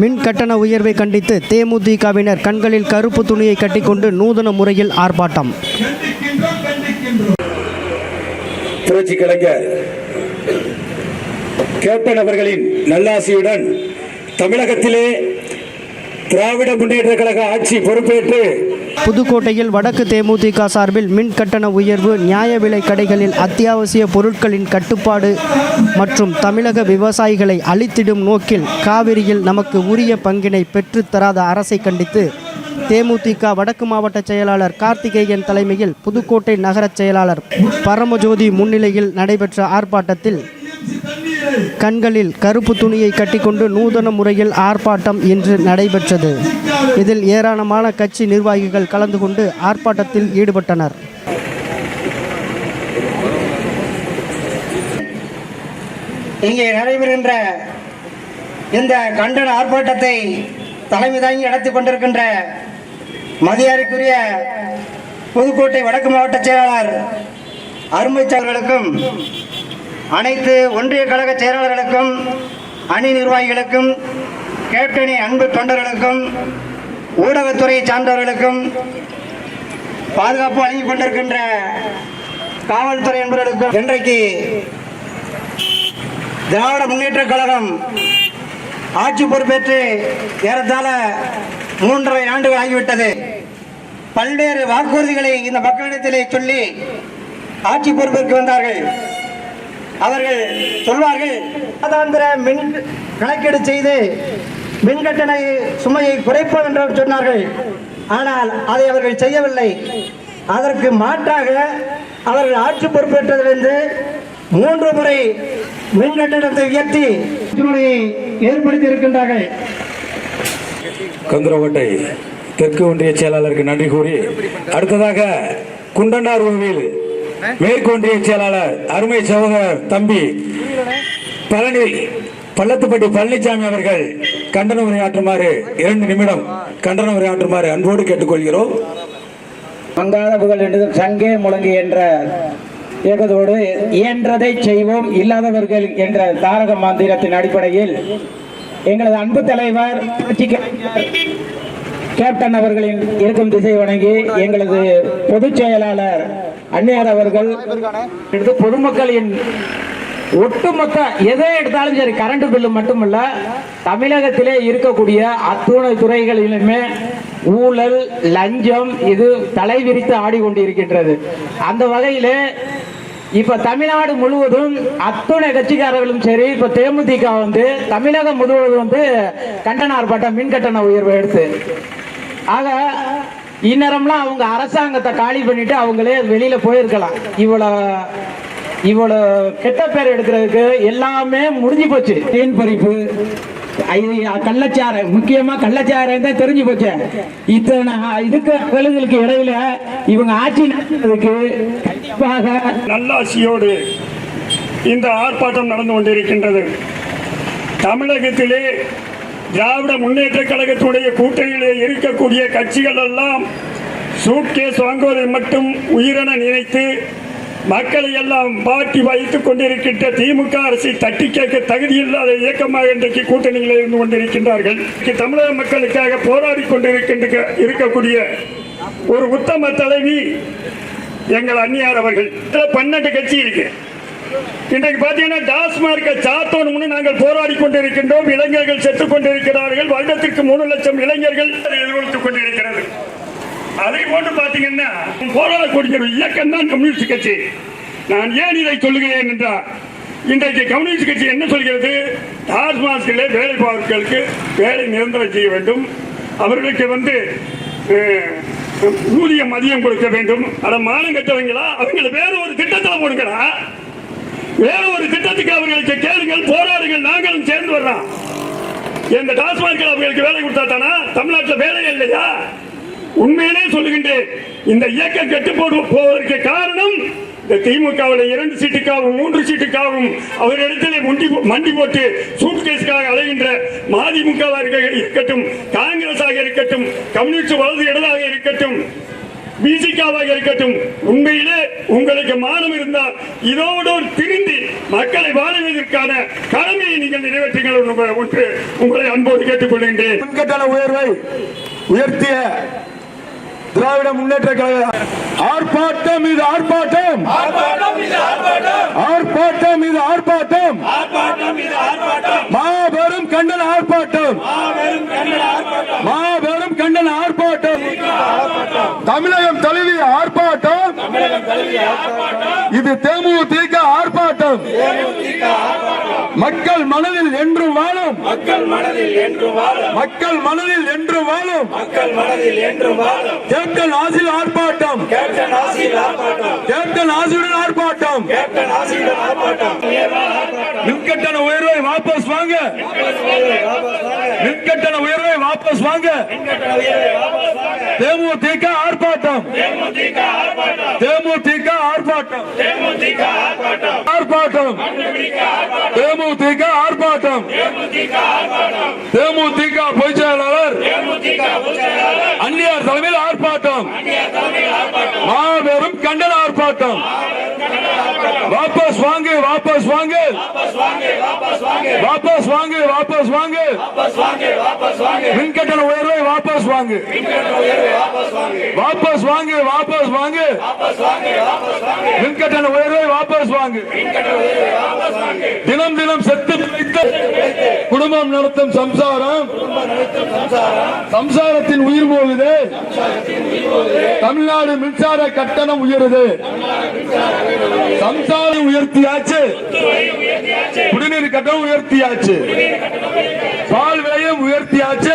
மின் கட்டண உயர்வை கண்டித்து தேமுதிகவினர் கண்களில் கருப்பு துணியை கட்டிக்கொண்டு நூதன முறையில் ஆர்ப்பாட்டம். புரட்சி கலைஞர் கேப்டன் அவர்களின் நல்லாசியுடன் தமிழகத்திலே திராவிட முன்னேற்ற கழக ஆட்சி பொறுப்பேற்று புதுக்கோட்டையில் வடக்கு தேமுதிக சார்பில் மின் கட்டண உயர்வு நியாய விலை கடைகளில் அத்தியாவசிய பொருட்களின் கட்டுப்பாடு மற்றும் தமிழக விவசாயிகளை அழித்திடும் நோக்கில் காவிரியில் நமக்கு உரிய பங்கினை பெற்றுத் தராத அரசை கண்டித்து தேமுதிக வடக்கு மாவட்ட செயலாளர் கார்த்திகேயன் தலைமையில் புதுக்கோட்டை நகரச் செயலாளர் பரமஜோதி முன்னிலையில் நடைபெற்ற ஆர்ப்பாட்டத்தில் கண்களில் கருப்பு துணியை கட்டிக்கொண்டு நூதன முறையில் ஆர்ப்பாட்டம் இன்று நடைபெற்றது. இதில் ஏராளமான கட்சி நிர்வாகிகள் கலந்து கொண்டு ஆர்ப்பாட்டத்தில் ஈடுபட்டனர். இங்கே நடைபெறுகின்ற இந்த கண்டன ஆர்ப்பாட்டத்தை தலைமை தாங்கி நடத்திக் கொண்டிருக்கின்ற மதியாருக்குரிய புதுக்கோட்டை வடக்கு மாவட்ட செயலாளர் அருமைச்சவர்களுக்கும் அனைத்து ஒன்றிய கழக செயலாளர்களுக்கும் அணி நிர்வாகிகளுக்கும் கேப்டனி அன்பு தொண்டர்களுக்கும் ஊடகத்துறை சார்ந்தவர்களுக்கும் பாதுகாப்பு வழங்கிக் கொண்டிருக்கின்ற காவல்துறை என்பவர்களுக்கும் இன்றைக்கு திராவிட முன்னேற்ற கழகம் ஆட்சி பொறுப்பேற்று ஏறத்தாழ மூன்றரை ஆண்டுகள் ஆகிவிட்டது. பல்வேறு வாக்குறுதிகளை இந்த மக்களிடத்திலே சொல்லி ஆட்சி பொறுப்பிற்கு வந்தார்கள். அவர்கள் சொல்வார்கள் மாதாந்திர மின் கணக்கீடு செய்து மின் கட்டண சுமையை குறைப்போம் என்று சொன்னார்கள். ஆனால் அதை அவர்கள் செய்யவில்லை. அதற்கு மாற்றாக அவர்கள் ஆட்சி பொறுப்பேற்றதிலிருந்து மூன்று முறை மின் கட்டணத்தை உயர்த்தி ஏற்படுத்தி இருக்கின்றார்கள் கந்தரவட்டை தெற்கு ஒன்றிய செயலாளருக்கு நன்றி கூறி அடுத்ததாக குண்டனார் கோவில் மேற்கு ஒன்றிய செயலாளர் அருமை சகோதரர் தம்பி பழனி பள்ளத்துப்பட்டி பழனிசாமி அவர்கள் கண்டன உரையாற்றுமாறு இரண்டு நிமிடம் கண்டன உரையாற்றுமாறு அன்போடு கேட்டுக்கொள்கிறோம். மங்காத புகழ் என்று சங்கே முழங்கு என்ற இயக்கத்தோடு இயன்றதை செய்வோம் இல்லாதவர்கள் என்ற தாரக மந்திரத்தின் அடிப்படையில் எங்களது அன்பு தலைவர் கேப்டன் அவர்களின் இருக்கும் திசை வணங்கி எங்களது பொதுச் செயலாளர் அந்நியார் அவர்கள் எடுத்து பொதுமக்களின் ஒட்டுமொத்த எதை எடுத்தாலும் சரி கரண்ட் பில்லு மட்டுமல்ல தமிழகத்திலே இருக்கக்கூடிய அத்துணை துறைகளிலுமே ஊழல் லஞ்சம் இது தலைவிரித்து ஆடிக்கொண்டிருக்கின்றது. அந்த வகையிலே இப்ப தமிழ்நாடு முழுவதும் அத்துணை கட்சிக்காரர்களும் சரி இப்ப தேமுதிக வந்து தமிழகம் முழுவதும் வந்து கண்டன ஆர்ப்பாட்டம் மின் கட்டண உயர்வை எடுத்து. ஆக இந்நேரம்லாம் அவங்க அரசாங்கத்தை காலி பண்ணிட்டு அவங்களே வெளியில போயிருக்கலாம். இவ்வளவு இவ்வளவு கெட்ட பேர் எடுக்கிறதுக்கு எல்லாமே முடிஞ்சு போச்சு. தேன் பறிப்பு ஐ- கள்ளச்சாரம் முக்கியமா கள்ளச்சாரம் தான் தெரிஞ்சு போச்சு. இத்தனை இதுக்கு அகலுகளுக்கு இடையில இவங்க ஆட்சி நடத்துறதுக்கு கண்டிப்பாக நல்லாசியோடு இந்த ஆர்ப்பாட்டம் நடந்து கொண்டிருக்கின்றது. தமிழகத்திலே திராவிட முன்னேற்ற கழகத்துடைய கூட்டணியிலே இருக்கக்கூடிய கட்சிகள் எல்லாம் சூட்கேஸ் வாங்குவதை மட்டும் உயிரென நினைத்து மக்களை எல்லாம் பாட்டி வைத்துக் கொண்டிருக்கின்ற திமுக அரசை தட்டி கேட்க தகுதியில்லாத இயக்கமாக இன்றைக்கு கூட்டணியில் இருந்து கொண்டிருக்கின்றார்கள். தமிழக மக்களுக்காக போராடி கொண்டிருக்கின்ற இருக்கக்கூடிய ஒரு உத்தம தலைவி எங்கள் அந்நியார் அவர்கள். பன்னெண்டு கட்சி இருக்கு. இன்றைக்கு பார்த்தீங்கன்னா டாஸ்மார்க்கை சாத்தோணும்னு நாங்கள் போராடி கொண்டிருக்கின்றோம். இளைஞர்கள் செத்துக் கொண்டிருக்கிறார்கள். வருடத்திற்கு மூணு லட்சம் இளைஞர்கள் எதிர்கொடுத்துக் கொண்டிருக்கிறது. அதை போன்று பார்த்தீங்கன்னா போராடக்கூடிய ஒரு இயக்கம் தான் கம்யூனிஸ்ட் கட்சி. நான் ஏன் இதை சொல்லுகிறேன் என்றால் இன்றைக்கு கம்யூனிஸ்ட் கட்சி என்ன சொல்கிறது? டாஸ்மாஸ்கிலே வேலை பார்க்கர்களுக்கு வேலை நிரந்தரம் செய்ய வேண்டும். அவர்களுக்கு வந்து ஊதியம் மதியம் கொடுக்க வேண்டும். அதை மானம் கட்டவங்களா? அவங்களை வேற ஒரு திட்டத்தில் போடுங்களா வேற ஒரு திட்டத்துக்கு அவர்களுக்கு கேளுங்கள் போராடுங்கள் நாங்களும் சேர்ந்து வர்றோம். இந்த டாஸ்மாக் அவர்களுக்கு வேலை கொடுத்தா தானா? தமிழ்நாட்டில் வேலை இல்லையா? உண்மையிலே சொல்லுகின்றேன் இந்த இயக்கம் கெட்டு போடு போவதற்கு காரணம் இந்த திமுகவில் இரண்டு சீட்டுக்காகவும் மூன்று சீட்டுக்காகவும் அவரிடத்திலே முண்டி மண்டி போட்டு சூட்கேஸ்க்காக அலைகின்ற மதிமுகவாக இருக்கட்டும் காங்கிரஸாக இருக்கட்டும் கம்யூனிஸ்ட் வலது இடதாக இருக்கட்டும் பிசிகாவாக இருக்கட்டும் உண்மையிலே உங்களுக்கு மானம் இருந்தால் இதோடு திருந்தி மக்களை வாழுவதற்கான கடமையை நீங்கள் நிறைவேற்றுங்கள் ஒன்று உங்களை அன்போடு கேட்டுக்கொள்கின்றேன். மின்கட்டண உயர்வை உயர்த்திய திராவிட முன்னேற்ற கழக ஆர்ப்பாட்டம் இது ஆர்ப்பாட்டம். ஆர்ப்பாட்டம் இது ஆர்ப்பாட்டம். மாபெரும் கண்டன ஆர்ப்பாட்டம் மாபெரும் கண்டன ஆர்ப்பாட்டம் தமிழகம் தழுவிய ஆர்ப்பாட்டம் இது தேமுதிக மக்கள் மனதில் என்றும் வாழும். மக்கள் மனதில் என்றும் வாழும். மக்கள் மனதில் என்றும் வாழும். மக்கள் மனதில் என்றும் வாழும். கேப்டன் ஆசில் ஆர்ப்பாட்டம். கேப்டன் ஆசில் ஆர்ப்பாட்டம். கேப்டன் ஆசியுடன் ஆர்ப்பாட்டம். கேப்டன் ஆசியுடன் ஆர்ப்பாட்டம். மின்கட்டண உயர்வை வாபஸ் வாங்க. மின்கட்டண உயர்வை வாபஸ் வாங்க. தேமுதிக ஆர்ப்பாட்டம் தேமுதிக ஆர்ப்பாட்டம் ஆர்ப்பாட்டம் தேமுதிக ஆர்ப்பாட்டம் தேமுதிக பொதுச் செயலாளர் அந்நியார் தலைமையில் ஆர்ப்பாட்டம் மாபெரும் கண்டன ஆர்ப்பாட்டம் வாபஸ் வாங்கு வாபஸ் வாங்கு வாபஸ் வாங்கு வாபஸ் வாங்கு மின்கட்டண உயர்வை வாபஸ் வாங்கு வாபஸ் வாங்கு வாபஸ் வாங்கு மின்கட்டண உயர்வை வாபஸ் வாங்கு தினம் தினம் செத்து குடும்பம் நடத்தும் சம்சாரம். சம்சாரத்தின் உயிர் போகுது. தமிழ்நாடு மின்சார கட்டணம் உயருது. சம்சாரம் உயர்த்தியாச்சு. குடிநீர் கட்டணம் உயர்த்தியாச்சு. பால் விலையும் உயர்த்தியாச்சு.